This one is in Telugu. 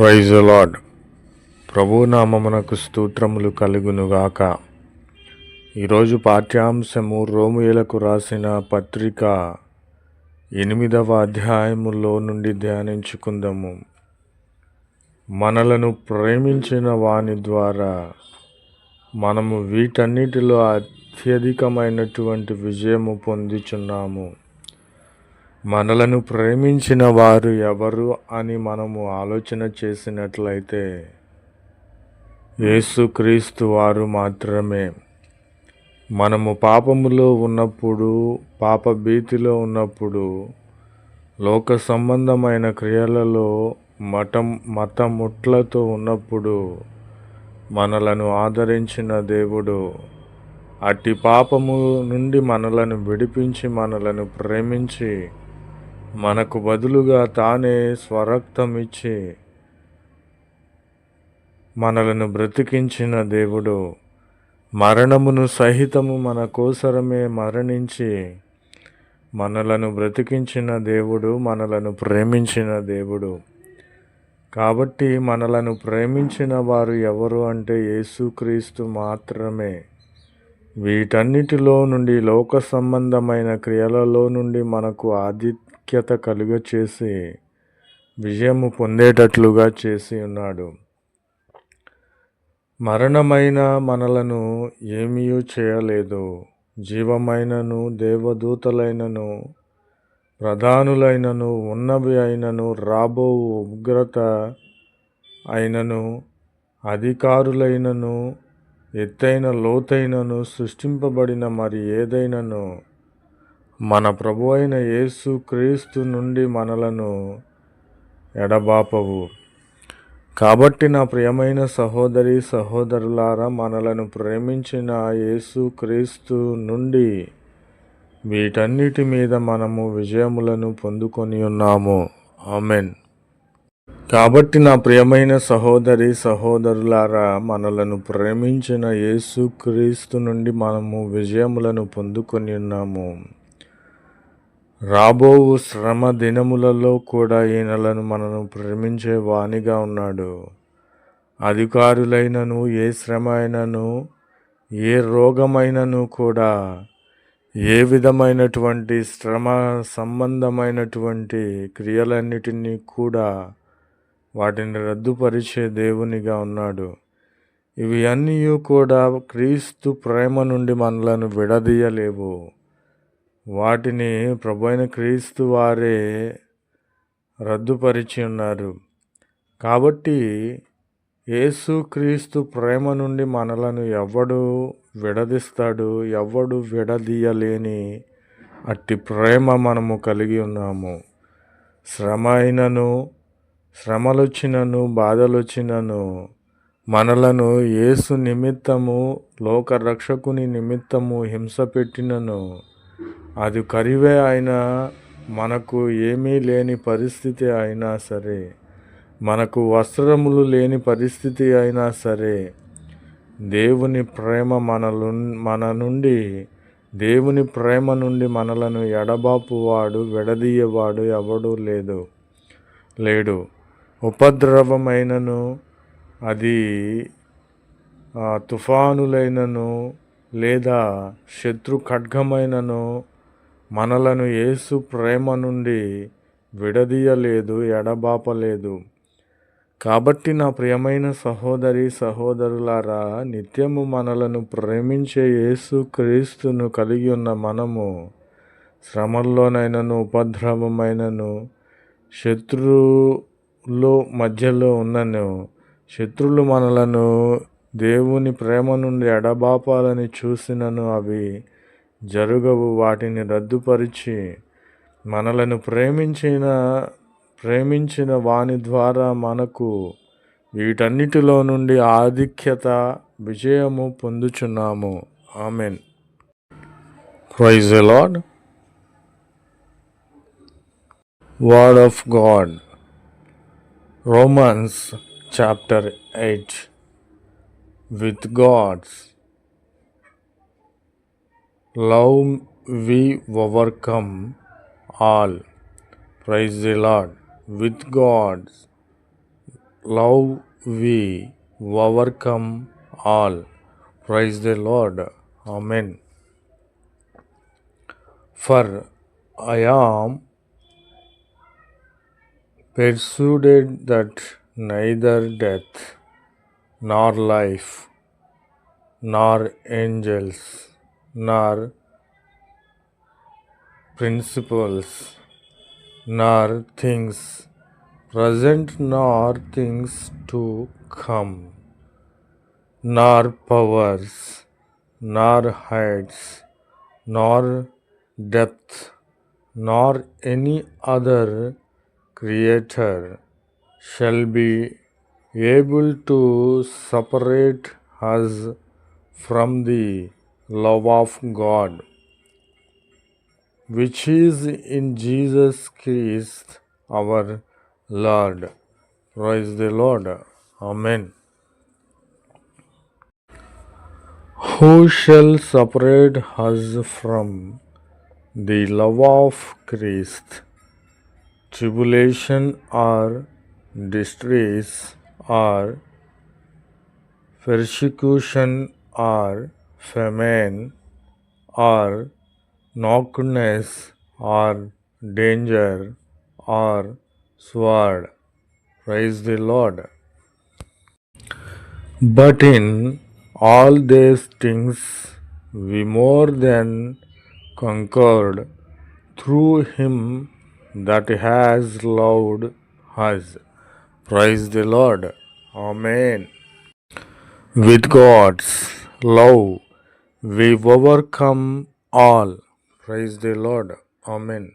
ప్రైజ్ లాడ్ ప్రభునామమునకు స్తోత్రములు కలుగునుగాక. ఈరోజు పాఠ్యాంశము రోమియలకు రాసిన పత్రిక ఎనిమిదవ అధ్యాయములో నుండి ధ్యానించుకుందాము. మనలను ప్రేమించిన వాని ద్వారా మనము వీటన్నిటిలో అత్యధికమైనటువంటి విజయము పొందుచున్నాము. మనలను ప్రేమించిన వారు ఎవరు అని మనము ఆలోచన చేసినట్లయితే యేసుక్రీస్తు వారు మాత్రమే. మనము పాపములో ఉన్నప్పుడు పాప భీతిలో ఉన్నప్పుడు లోక సంబంధమైన క్రియలలో మతం మతముట్లతో ఉన్నప్పుడు మనలను ఆదరించిన దేవుడు అట్టి పాపము నుండి మనలను విడిపించి మనలను ప్రేమించి మనకు బదులుగా తానే స్వరక్తమిచ్చి మనలను బ్రతికించిన దేవుడు మరణమును సహితము మన కోసరమే మరణించి మనలను బ్రతికించిన దేవుడు మనలను ప్రేమించిన దేవుడు. కాబట్టి మనలను ప్రేమించిన వారు ఎవరు అంటే యేసుక్రీస్తు మాత్రమే. వీటన్నిటిలో నుండి లోక సంబంధమైన క్రియలలో నుండి మనకు ఐక్యత కలుగ చేసి విజయము పొందేటట్లుగా చేసి ఉన్నాడు. మరణమైన మనలను ఏమీ చేయలేదు. జీవమైనను దేవదూతలైనను ప్రధానులైనను ఉన్నవి అయినను రాబో ఉగ్రత అయినను అధికారులైనను ఎత్తైన లోతైనను సృష్టింపబడిన మరి ఏదైనను మన ప్రభు అయిన యేసు క్రీస్తు నుండి మనలను ఎడబాపవు. కాబట్టి నా ప్రియమైన సహోదరి సహోదరులారా మనలను ప్రేమించిన యేసు క్రీస్తు నుండి వీటన్నిటి మీద మనము విజయములను పొందుకొని ఉన్నాము. ఆమెన్. కాబట్టి నా ప్రియమైన సహోదరి సహోదరులారా మనలను ప్రేమించిన యేసు క్రీస్తు నుండి మనము విజయములను పొందుకొని ఉన్నాము. రాబోవు శ్రమ దినములలో కూడా ఈయనలను మనను ప్రేమించే వాణిగా ఉన్నాడు. అధికారులైనను ఏ శ్రమ అయినను ఏ రోగమైనను కూడా ఏ విధమైనటువంటి శ్రమ సంబంధమైనటువంటి క్రియలన్నిటినీ కూడా వాటిని రద్దుపరిచే దేవునిగా ఉన్నాడు. ఇవి అన్నీ కూడా క్రీస్తు ప్రేమ నుండి మనలను విడదీయలేవు. వాటిని ప్రభు అయిన క్రీస్తు వారే రద్దుపరిచి ఉన్నారు. కాబట్టి యేసు క్రీస్తు ప్రేమ నుండి మనలను ఎవడు విడదీస్తాడు ఎవడు విడదీయలేని అట్టి ప్రేమ మనము కలిగి ఉన్నాము. శ్రమ అయినను శ్రమలొచ్చినను బాధలొచ్చినను మనలను యేసు నిమిత్తము లోక రక్షకుని నిమిత్తము హింస పెట్టినను అది కరివే అయినా మనకు ఏమీ లేని పరిస్థితి అయినా సరే మనకు వస్త్రములు లేని పరిస్థితి అయినా సరే దేవుని ప్రేమ మనలు మన నుండి దేవుని ప్రేమ నుండి మనలను ఎడబాపువాడు విడదీయవాడు ఎవడూ లేదు. లేడు. ఉపద్రవమైనను అది తుఫానులైనను లేదా శత్రు ఖడ్గమైనను మనలను యేసు ప్రేమ నుండి విడదీయలేదు ఎడబాపలేదు. కాబట్టి నా ప్రియమైన సహోదరి సహోదరులారా నిత్యము మనలను ప్రేమించే యేసు క్రీస్తును కలిగి ఉన్న మనము శ్రమల్లోనైనను ఉపద్రవమైనను శత్రువులు మధ్యలో ఉన్నను. శత్రులు మనలను దేవుని ప్రేమ నుండి ఎడబాపాలని చూసినను అవి. జరుగవు వాటిని రద్దుపరిచి మనలను ప్రేమించిన ప్రేమించిన వాని ద్వారా మనకు వీటన్నిటిలో నుండి ఆధిక్యత విజయము పొందుచున్నాము. Amen. Praise lord word of God. Romans chapter eight. With God's. love we overcome all. Praise the Lord. With God's love we overcome all. Praise the Lord. Amen. For I am persuaded that neither death nor life nor angels nor principles, nor things present, nor things to come, nor powers, nor heights, nor depth, nor any other creator shall be able to separate us from the love of God, which is in Jesus Christ our Lord. Praise the Lord. Amen. Who shall separate us from the love of Christ? Tribulation or distress or persecution or famine or nakedness or danger or sword. Praise the Lord. But in all these things we more than conquered through him that has loved us. Praise the Lord. Amen. With God's love we overcome all. Praise the Lord. Amen.